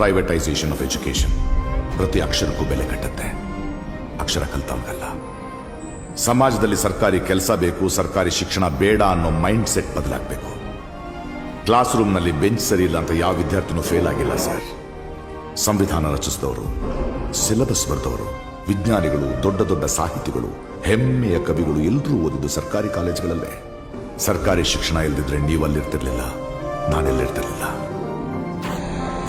Privatisation of education ಪ್ರತಿ ಅಕ್ಷರಕ್ಕೂ ಬೆಲೆ ಕಟ್ಟುತ್ತೆ. ಅಕ್ಷರ ಕಲ್ತವ್ಗಲ್ಲ ಸಮಾಜದಲ್ಲಿ ಸರ್ಕಾರಿ ಕೆಲಸ ಬೇಕು, ಸರ್ಕಾರಿ ಶಿಕ್ಷಣ ಬೇಡ ಅನ್ನೋ ಮೈಂಡ್ ಸೆಟ್ ಬದಲಾಗಬೇಕು ಕ್ಲಾಸ್ ರೂಮ್ನಲ್ಲಿ ಬೆಂಚ್ ಸರಿ ಇಲ್ಲ ಅಂತ ಯಾವ ವಿದ್ಯಾರ್ಥಿನೂ ಫೇಲ್ ಆಗಿಲ್ಲ ಸರ್. ಸಂವಿಧಾನ ರಚಿಸಿದವರು ಸಿಲೆಬಸ್ ಬರೆದವರು, ವಿಜ್ಞಾನಿಗಳು, ದೊಡ್ಡ ದೊಡ್ಡ ಸಾಹಿತಿಗಳು, ಹೆಮ್ಮೆಯ ಕವಿಗಳು ಎಲ್ಲರೂ ಓದಿದ್ದು ಸರ್ಕಾರಿ ಕಾಲೇಜ್ಗಳಲ್ಲೇ ಸರ್ಕಾರಿ ಶಿಕ್ಷಣ ಇಲ್ದಿದ್ರೆ ನೀವು ಅಲ್ಲಿರ್ತಿರ್ಲಿಲ್ಲ, ನಾನೆಲ್ಲಿರ್ತಿರ್ಲಿಲ್ಲ.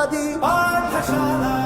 আজাদি পাঠশালা